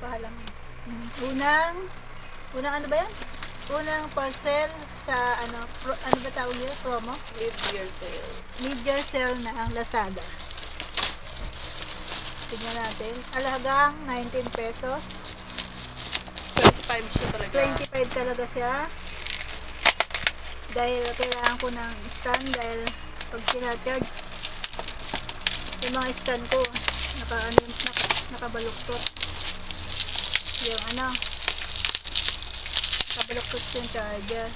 Pahalang. Mm, Unang, unang ano ba yan? Unang parcel sa ano, pro, ano ba tawag yun? Promo? Mid-year sale. Mid-year sale na ang Lazada. Tingnan natin. Alagang 19 pesos. 25 siya talaga. 25 talaga siya. Dahil kailangan ko ng stand dahil pag sina-charge yung mga stand ko naka, ano, naka, nakabaluktot. Yung ano nakabaluktot yung charger.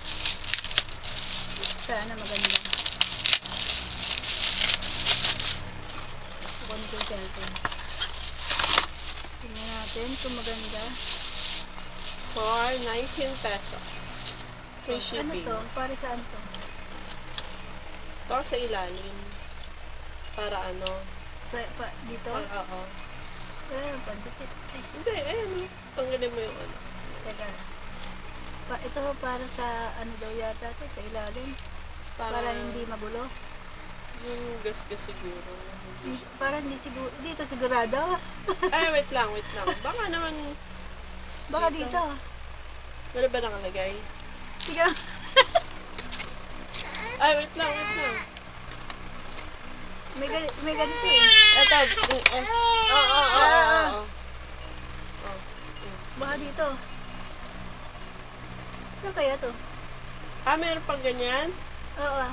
Sana maganda. Kukunin ko yung cellphone. Tingnan natin kung maganda. For 19 pesos. Free Ano shipping. to? Para saan to? Ito sa ilalim. Para ano? Sa, pa, dito? Oo. Wala naman pandikit. Ay, Hindi, eh, ano. Tanggalin mo yung ano. teka. Pa, ito ho para sa ano daw yata to, sa ilalim. Para, Para, hindi magulo. Yung gas-gas siguro. Hindi- Para hindi siguro, dito sigurado. Ay, wait lang, wait lang. Baka naman, Baka Dito. dito. wala ba nakalagay? Tiga. Ay, wait lang, wait lang. May, gani- may ganito eh. Ito, eh, eh. Oo, oo, oo. Baka dito. Ano kaya to? Ah, meron pang ganyan? Oo.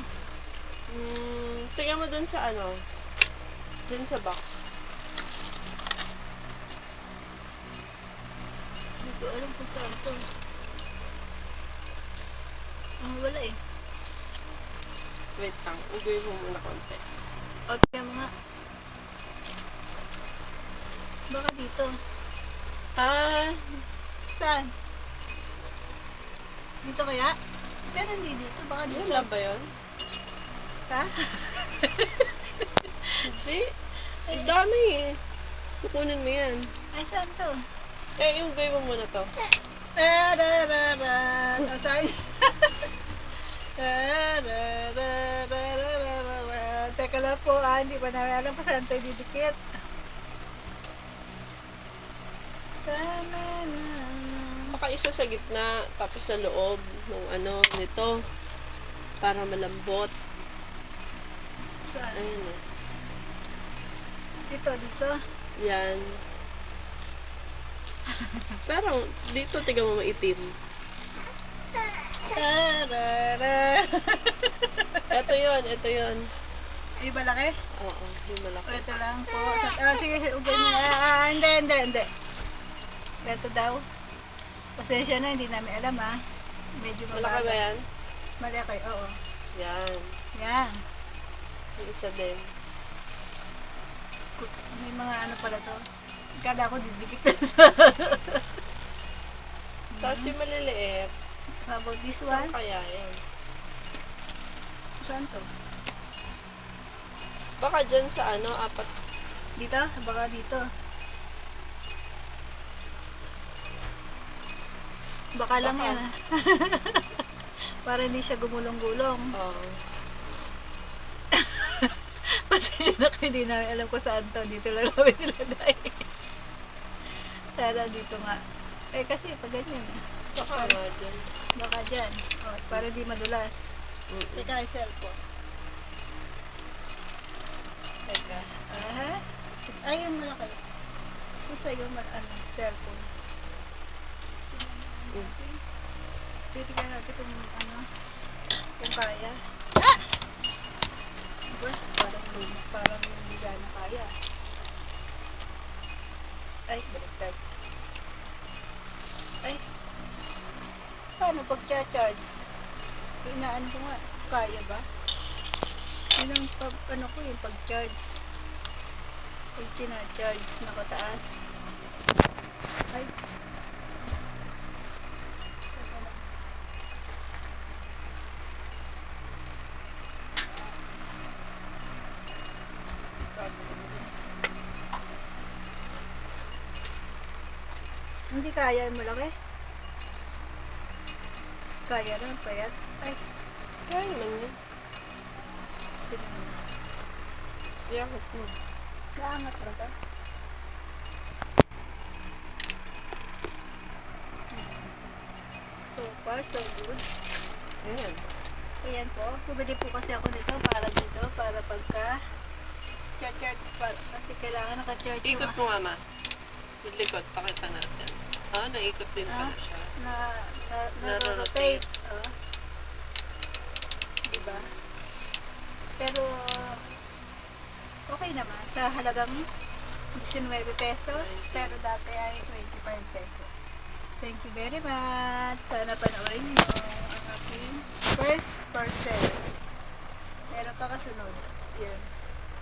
Hmm, tingnan mo dun sa ano. Dun sa box. Hindi ko alam kung saan to. Ah, wala eh. Wait lang, ugoy mo muna konti. O, tingnan mo nga. Baka dito. Ah, Saan? Dito kaya? Pero hindi dito. Baka yun dito. lang ba yun? Ha? Hindi. Ang dami eh. Kukunin mo yan. Ay, saan to? Eh, yung mo muna to. Tararara. O, saan? Tararara. Teka lang po, ah, hindi pa namin alam kung saan tayo didikit. Tanana. Baka isa sa gitna, tapos sa loob ng ano, nito. Para malambot. Saan? Ayun oh. Dito, dito. Yan. Pero dito, tiga mo maitim. Tarara. Ito yon ito yon Yung malaki? Oo, yung malaki. Ito lang po. Ah, sige, ugay mo. Ah, hindi, hindi, hindi. Ito daw. Pasensya na, hindi namin alam ah. Medyo Malaki ba yan? Malaki, oo. Yan. Yan. Yung isa din. May mga ano pala to. Kada ako didikit sa... Tapos yung maliliit, How about this saan one? kaya yan? Saan to? Baka dyan sa ano, apat. Dito? Baka dito. Baka lang Baka. yan ah. Para hindi siya gumulong-gulong. Oo. Pasensya na kayo, hindi namin alam kung saan to. Dito lang namin nilagay. Sana dito nga. Eh kasi pag ganyan eh. Baka nga dyan. Baka dyan. O, para di madulas. Mm-mm. Teka, yung cellphone. Teka. Aha. Ayun mo lang kayo. Yung sa'yo, ano, cellphone. Mm. Titignan natin kung ano, kung kaya. Ah! Diba? Parang, parang hindi gana kaya. Ay, baliktad. Ay, paano pag-charge? Inaan ko nga, kaya ba? Yun ang pag, ano ko yung pag-charge. Pag tina-charge, nakataas. Ay. Teka lang. Hindi kaya mo laki? Kaya rin, payat. Ay, Kaya naman yun tinanong. Kaya hukod. Kaangat na ka? So far, so good. Ayan. Ayan po. Pumili po kasi ako nito para dito, para pagka church spot. Kasi kailangan naka-church Ikot mo, mama. Likot, pakita natin. Ah, naikot din pala ah, siya. Na, na, na, na rotate. Oh. Ah. Diba? Pero, okay naman. Sa halagang 19 pesos, pero dati ay 25 pesos. Thank you very much. Sana panoorin nyo ang aking first parcel. Meron pa kasunod. Yan.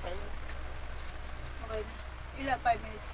Okay. Ilan? 5 minutes.